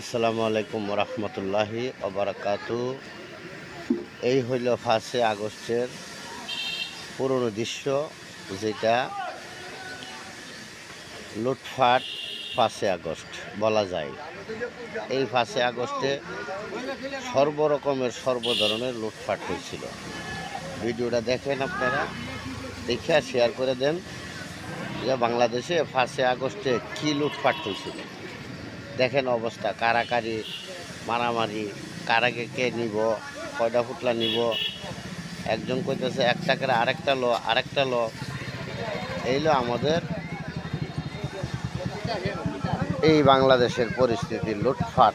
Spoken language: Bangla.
আসসালামু আলাইকুম রহমতুল্লাহি অবরাকাতু এই হইল ফার্স্টে আগস্টের পুরনো দৃশ্য যেটা লুটফাট পাঁচে আগস্ট, বলা যায়। এই পাঁচে আগস্টে সর্বরকমের সর্ব ধরনের লুটফাট হয়েছিল। ভিডিওটা দেখেন আপনারা, দেখে শেয়ার করে দেন যে বাংলাদেশে ফার্স্টে আগস্টে কী লুটপাট হয়েছিল। দেখেন অবস্থা, কারাকারি, মারামারি, কারাকে কে নিব, কয়টা ফুটলা নিব। একজন কইতেছে এক টাকার আরেকটা লো আরেকটা লো। এইলো আমাদের এই বাংলাদেশের পরিস্থিতি লুটফাট